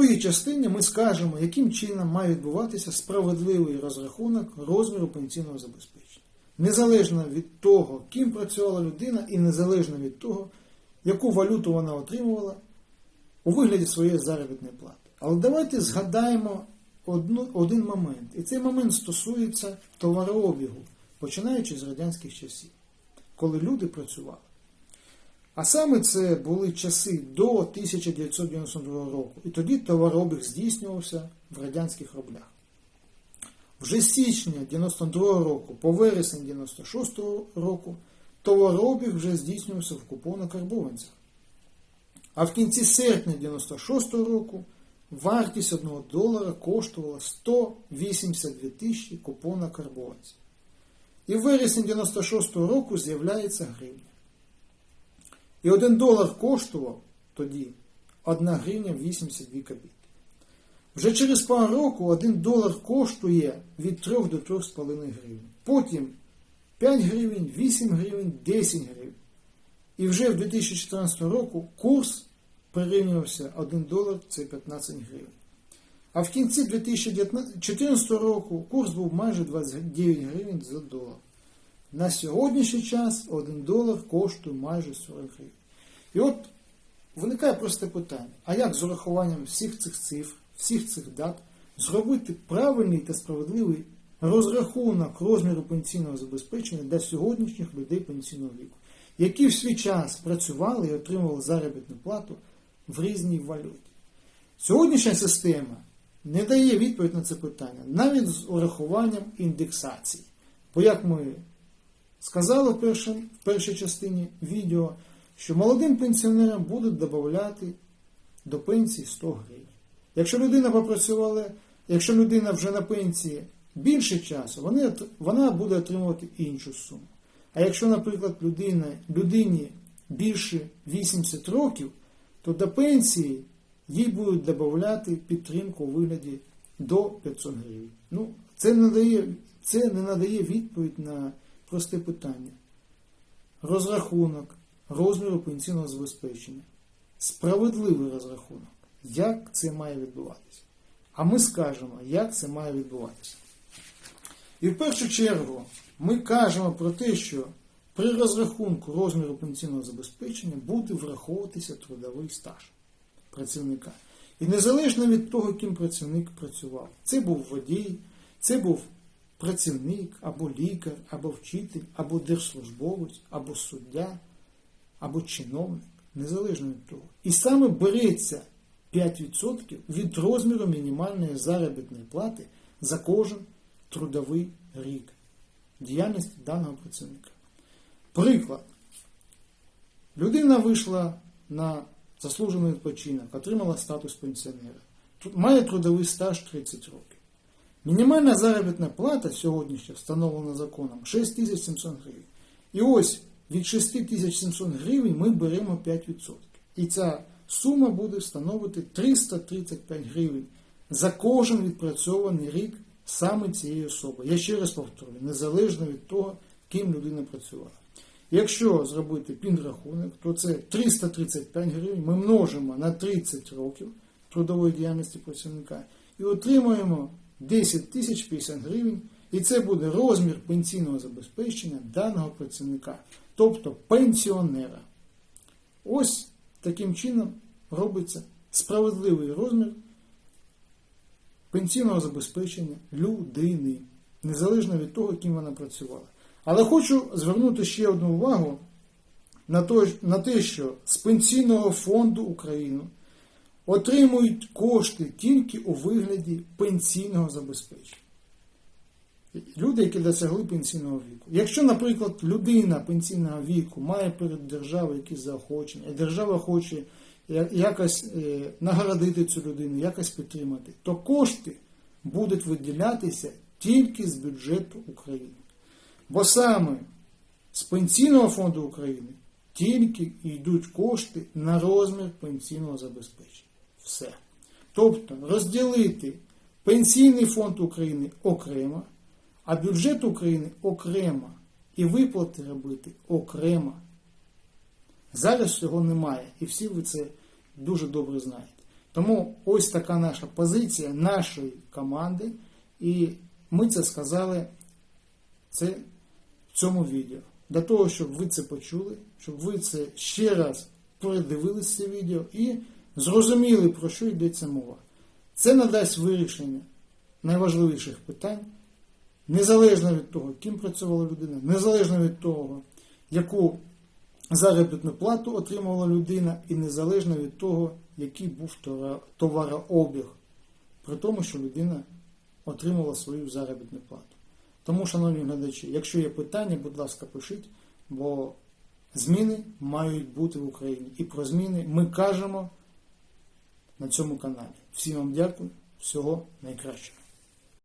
другій частині ми скажемо, яким чином має відбуватися справедливий розрахунок розміру пенсійного забезпечення. Незалежно від того, ким працювала людина, і незалежно від того, яку валюту вона отримувала у вигляді своєї заробітної плати. Але давайте згадаємо одну, один момент. І цей момент стосується товарообігу, починаючи з радянських часів, коли люди працювали. А саме це були часи до 1992 року. І тоді товарообіг здійснювався в радянських рублях. Вже з січня 92 року по вересень 96 року товарообіг вже здійснювався в купонно-карбованцях. А в кінці серпня 96 року вартість 1 долара коштувала 182 тисячі купонно-карбованців. І в вересні 96 року з'являється гривня. І 1 долар коштував тоді 1 гривня 82 копійки. Вже через пару року 1 долар коштує від 3 до 3,5 гривень. Потім 5 гривень, 8 гривень, 10 гривень. І вже в 2014 року курс прирівнювався 1 долар це 15 гривень. А в кінці 2014 року курс був майже 29 гривень за долар. На сьогоднішній час 1 долар коштує майже 40 гривень. І от виникає просте питання: а як з урахуванням всіх цих цифр, всіх цих дат зробити правильний та справедливий розрахунок розміру пенсійного забезпечення для сьогоднішніх людей пенсійного віку, які в свій час працювали і отримували заробітну плату в різній валюті? Сьогоднішня система не дає відповідь на це питання навіть з урахуванням індексації. Бо як ми сказали в, першій, в першій частині відео, що молодим пенсіонерам будуть додати до пенсії 100 гривень. Якщо людина попрацювала, якщо людина вже на пенсії більше часу, вони, вона буде отримувати іншу суму. А якщо, наприклад, людина, людині більше 80 років, то до пенсії їй будуть додати підтримку у вигляді до 500 гривень. Ну, це не надає, це не надає відповідь на просте питання. Розрахунок розміру пенсійного забезпечення. Справедливий розрахунок. Як це має відбуватися? А ми скажемо, як це має відбуватися. І в першу чергу ми кажемо про те, що при розрахунку розміру пенсійного забезпечення буде враховуватися трудовий стаж працівника. І незалежно від того, ким працівник працював, це був водій, це був працівник, або лікар, або вчитель, або держслужбовець, або суддя, або чиновник, незалежно від того. І саме береться 5% від розміру мінімальної заробітної плати за кожен трудовий рік діяльності даного працівника. Приклад. Людина вийшла на заслужений відпочинок, отримала статус пенсіонера. Має трудовий стаж 30 років. Мінімальна заробітна плата сьогоднішня встановлена законом 6700 гривень. І ось від 6700 гривень ми беремо 5%. І ця сума буде встановити 335 гривень за кожен відпрацьований рік саме цієї особи. Я ще раз повторюю, незалежно від того, ким людина працювала. Якщо зробити підрахунок, то це 335 гривень ми множимо на 30 років трудової діяльності працівника і отримуємо 10 тисяч 50 гривень, і це буде розмір пенсійного забезпечення даного працівника, тобто пенсіонера. Ось таким чином робиться справедливий розмір пенсійного забезпечення людини, незалежно від того, ким вона працювала. Але хочу звернути ще одну увагу на те, що з Пенсійного фонду України отримують кошти тільки у вигляді пенсійного забезпечення. Люди, які досягли пенсійного віку. Якщо, наприклад, людина пенсійного віку має перед державою якісь заохочення, і держава хоче якось нагородити цю людину, якось підтримати, то кошти будуть виділятися тільки з бюджету України. Бо саме з Пенсійного фонду України тільки йдуть кошти на розмір пенсійного забезпечення. Все. Тобто розділити Пенсійний фонд України окремо, а бюджет України окремо. І виплати робити окремо. Зараз цього немає. І всі ви це дуже добре знаєте. Тому ось така наша позиція нашої команди, і ми це сказали це в цьому відео. Для того, щоб ви це почули, щоб ви це ще раз передивилися це відео і зрозуміли, про що йдеться мова. Це надасть вирішення найважливіших питань, незалежно від того, ким працювала людина, незалежно від того, яку заробітну плату отримувала людина, і незалежно від того, який був товарообіг, при тому, що людина отримувала свою заробітну плату. Тому, шановні глядачі, якщо є питання, будь ласка, пишіть, бо зміни мають бути в Україні. І про зміни ми кажемо на цьому каналі. Всім вам дякую, всього найкращого.